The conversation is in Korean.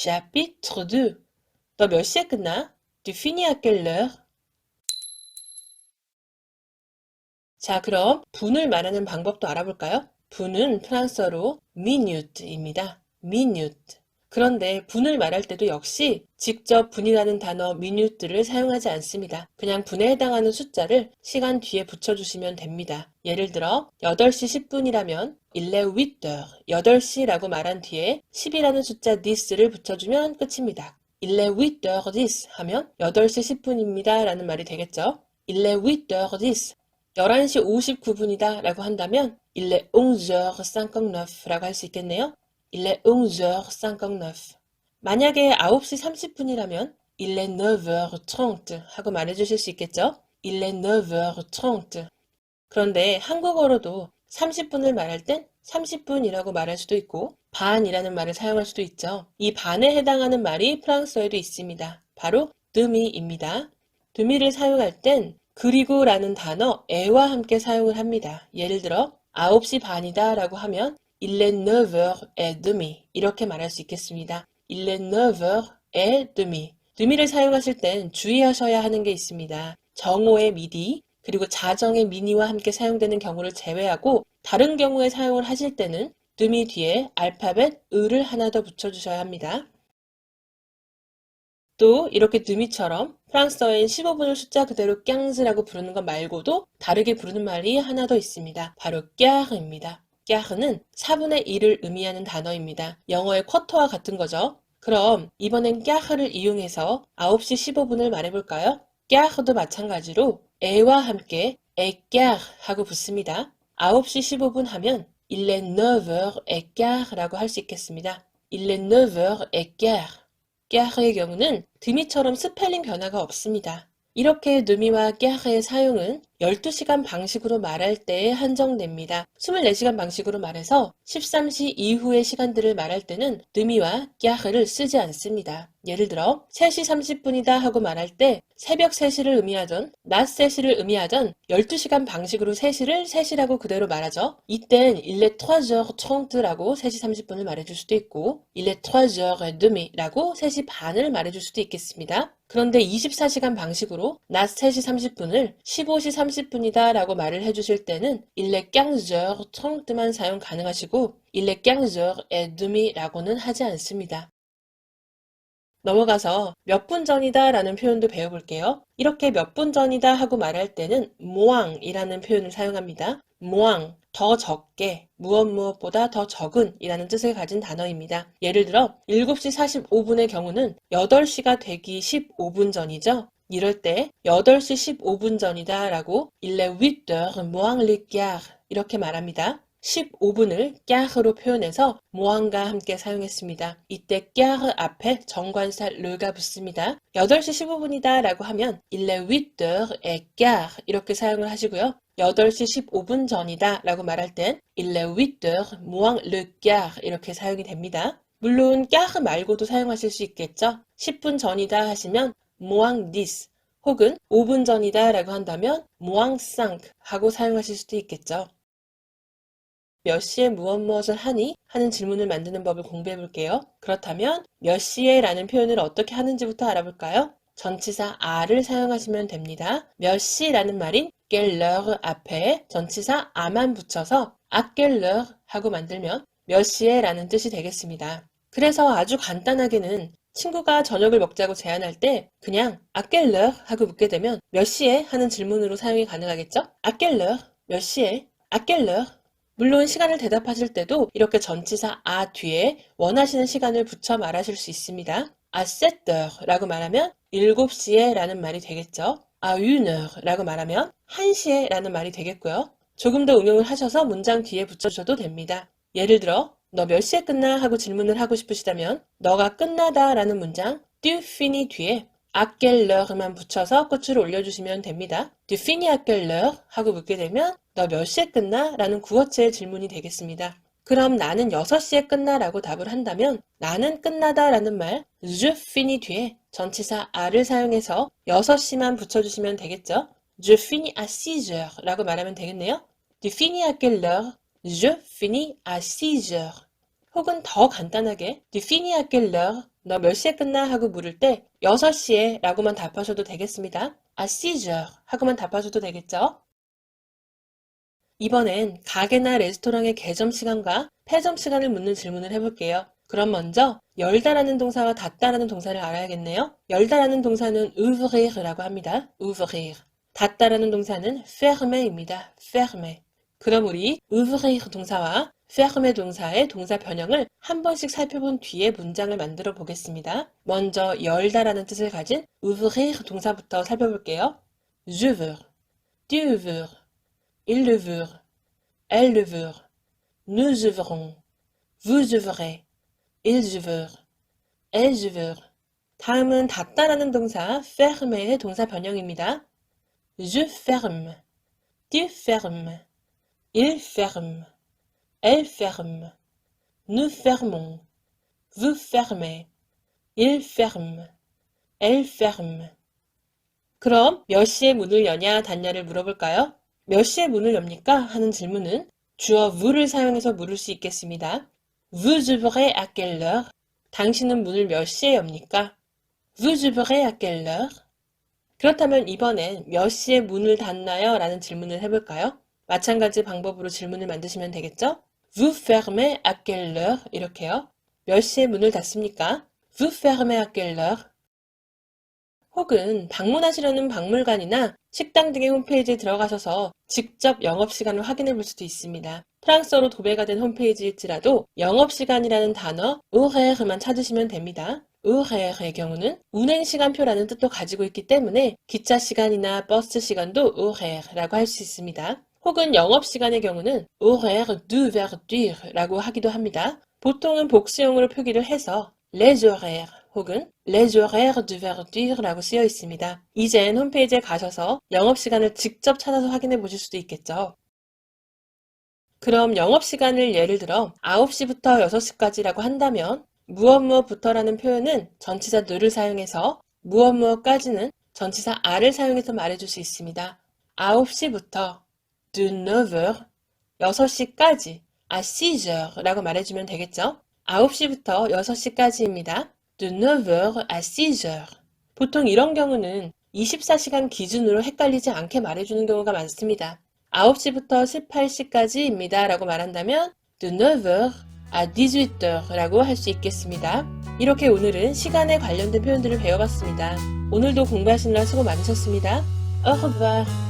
chapitre 2. 너 몇 시에 끝나? Tu finis à quelle heure? 자, 그럼 분을 말하는 방법도 알아볼까요? 분은 프랑스어로 minute입니다. minute. 그런데 분을 말할 때도 역시 직접 분이라는 단어 minute를 사용하지 않습니다. 그냥 분에 해당하는 숫자를 시간 뒤에 붙여주시면 됩니다. 예를 들어 8시 10분이라면 il est 8 heures, 8시라고 말한 뒤에 10이라는 숫자 this를 붙여주면 끝입니다. il est 8 heures 10 하면 8시 10분입니다 라는 말이 되겠죠. il est 8 heures 10 11시 59분이다 라고 한다면 il est 11h59 라고 할 수 있겠네요. Il est 11h59 만약에 9시 30분이라면 il est 9h30 하고 말해주실 수 있겠죠? il est 9h30 그런데 한국어로도 30분을 말할 땐 30분이라고 말할 수도 있고 반이라는 말을 사용할 수도 있죠. 이 반에 해당하는 말이 프랑스어에도 있습니다. 바로 드미입니다. 드미를 사용할 땐 그리고 라는 단어 에와 함께 사용을 합니다. 예를 들어 9시 반이다 라고 하면 il est 9h et demi 이렇게 말할 수 있겠습니다. il est 9h et demi 드미를 사용하실 땐 주의하셔야 하는 게 있습니다. 정오의 미디 그리고 자정의 미니와 함께 사용되는 경우를 제외하고 다른 경우에 사용을 하실 때는 드미 뒤에 알파벳 을을 하나 더 붙여주셔야 합니다. 또 이렇게 드미처럼 프랑스어엔 15분을 숫자 그대로 깡즈라고 부르는 것 말고도 다르게 부르는 말이 하나 더 있습니다. 바로 꺄르입니다. 꺄르는 4분의 1을 의미하는 단어입니다. 영어의 쿼터와 같은 거죠. 그럼 이번엔 꺄르를 이용해서 9시 15분을 말해볼까요? 꺄르도 마찬가지로 에와 함께 에꺄르 하고 붙습니다. 9시 15분 하면 il est 9h et quart 라고 할 수 있겠습니다. il est 9h et quart. 꺄르의 경우는 드미처럼 스펠링 변화가 없습니다. 이렇게 드미와 꺄르의 사용은 12시간 방식으로 말할 때에 한정됩니다. 24시간 방식으로 말해서 13시 이후의 시간들을 말할 때는 드미와 꺄르를 쓰지 않습니다. 예를 들어 3시 30분이다 하고 말할 때 새벽 3시를 의미하던 낮 3시를 의미하던 12시간 방식으로 3시를 3시라고 그대로 말하죠. 이땐 il est 3h30라고 3시 30분을 말해줄 수도 있고 il est 3h30라고 3시 반을 말해줄 수도 있겠습니다. 그런데 24시간 방식으로 낮 3시 30분을 15시 30분이다 라고 말을 해주실 때는 il est 15h30만 사용 가능하시고 il est 15h30 라고는 하지 않습니다. 넘어가서 몇 분 전이다 라는 표현도 배워볼게요. 이렇게 몇 분 전이다 하고 말할 때는 모앙이라는 표현을 사용합니다. 모앙, 더 적게, 무엇 무엇보다 더 적은 이라는 뜻을 가진 단어입니다. 예를 들어 7시 45분의 경우는 8시가 되기 15분 전이죠. 이럴 때 8시 15분 전이다 라고 il est 8h moins le quart 이렇게 말합니다. 15분을 꺄흐로 표현해서 모항과 함께 사용했습니다. 이때 꺄흐 앞에 정관사 르가 붙습니다. 8시 15분이다 라고 하면 il est 8h et quart 이렇게 사용을 하시고요. 8시 15분 전이다 라고 말할 땐 il est 8h moins le quart 이렇게 사용이 됩니다. 물론 꺄흐 말고도 사용하실 수 있겠죠. 10분 전이다 하시면 moins 10 혹은 5분 전이다 라고 한다면 moins 5 하고 사용하실 수도 있겠죠. 몇 시에 무엇 무엇을 하니? 하는 질문을 만드는 법을 공부해 볼게요. 그렇다면 몇 시에 라는 표현을 어떻게 하는지부터 알아볼까요? 전치사 아를 사용하시면 됩니다. 몇 시라는 말인 quelle 앞에 전치사 아만 붙여서 à quelle 하고 만들면 몇 시에 라는 뜻이 되겠습니다. 그래서 아주 간단하게는 친구가 저녁을 먹자고 제안할 때 그냥 à quelle 하고 묻게 되면 몇 시에 하는 질문으로 사용이 가능하겠죠? à quelle 몇 시에 à quelle 물론 시간을 대답하실 때도 이렇게 전치사 아 뒤에 원하시는 시간을 붙여 말하실 수 있습니다. À 7h 라고 말하면 7시에 라는 말이 되겠죠. à 1h 라고 말하면 1시에 라는 말이 되겠고요. 조금 더 응용을 하셔서 문장 뒤에 붙여주셔도 됩니다. 예를 들어 너 몇 시에 끝나? 하고 질문을 하고 싶으시다면 너가 끝나다 라는 문장 tu finis 뒤에 à quelle heur만 붙여서 끝으로 올려주시면 됩니다. tu finis à quelle heure? 하고 묻게 되면 너 몇 시에 끝나? 라는 구어체의 질문이 되겠습니다. 그럼 나는 6시에 끝나 라고 답을 한다면 나는 끝나다 라는 말 je finis 뒤에 전치사 a를 사용해서 6시만 붙여주시면 되겠죠. je finis à 6h 라고 말하면 되겠네요. tu finis à quelle heure? je finis à 6h 혹은 더 간단하게 Tu finis à quelle heure? 너 몇 시에 끝나? 하고 물을 때 6시에 라고만 답하셔도 되겠습니다. à 6h 하고만 답하셔도 되겠죠? 이번엔 가게나 레스토랑의 개점 시간과 폐점 시간을 묻는 질문을 해볼게요. 그럼 먼저 열다라는 동사와 닫다라는 동사를 알아야겠네요. 열다라는 동사는 ouvrir라고 합니다. ouvrir. 닫다라는 동사는 fermer입니다. fermer. 그럼 우리 ouvrir 동사와 fermer 동사의 동사 변형을 한 번씩 살펴본 뒤에 문장을 만들어 보겠습니다. 먼저 열다라는 뜻을 가진 ouvrir 동사부터 살펴볼게요. Je veux, tu veux, il le veut, elle le veut, nous ouvrons, vous ouvrez, ils ouvrent, elles ouvrent. 다음은 닫다라는 동사 fermer의 동사 변형입니다. Je ferme, tu fermes, il ferme, elle ferme, nous fermons, vous fermez, il ferme, elle ferme. 그럼 몇 시에 문을 여냐 닫냐를 물어볼까요? 몇 시에 문을 엽니까? 하는 질문은 주어 vou를 사용해서 물을 수 있겠습니다. Vous ouvrez à quelle heure? 당신은 문을 몇 시에 엽니까? Vous ouvrez à quelle heure? 그렇다면 이번엔 몇 시에 문을 닫나요? 라는 질문을 해볼까요? 마찬가지 방법으로 질문을 만드시면 되겠죠? Vous fermez à quelle heure? 이렇게요. 몇 시에 문을 닫습니까? Vous fermez à quelle heure? 혹은 방문하시려는 박물관이나 식당 등의 홈페이지에 들어가셔서 직접 영업시간을 확인해 볼 수도 있습니다. 프랑스어로 도배가 된 홈페이지일지라도 영업시간이라는 단어 horaires 만 찾으시면 됩니다. horaires 의 경우는 운행시간표라는 뜻도 가지고 있기 때문에 기차 시간이나 버스 시간도 horaires라고 할 수 있습니다. 혹은 영업시간의 경우는 horaires d'ouverture라고 하기도 합니다. 보통은 복수형으로 표기를 해서 les horaires 혹은 les horaires d'ouverture라고 쓰여 있습니다. 이젠 홈페이지에 가셔서 영업시간을 직접 찾아서 확인해 보실 수도 있겠죠. 그럼 영업시간을 예를 들어 9시부터 6시까지라고 한다면 무엇 무엇부터라는 표현은 전치사 누를 사용해서 무엇 무엇까지는 전치사 a를 사용해서 말해줄 수 있습니다. 9시부터 de 9h 6시까지 à 6h라고 말해주면 되겠죠. 9시부터 6시까지입니다. De 9h à 6h. 보통 이런 경우는 24시간 기준으로 헷갈리지 않게 말해주는 경우가 많습니다. 9시부터 18시까지입니다. 라고 말한다면 de 9h à 18h 라고 할 수 있겠습니다. 이렇게 오늘은 시간에 관련된 표현들을 배워봤습니다. 오늘도 공부하시느라 수고 많으셨습니다. Au revoir.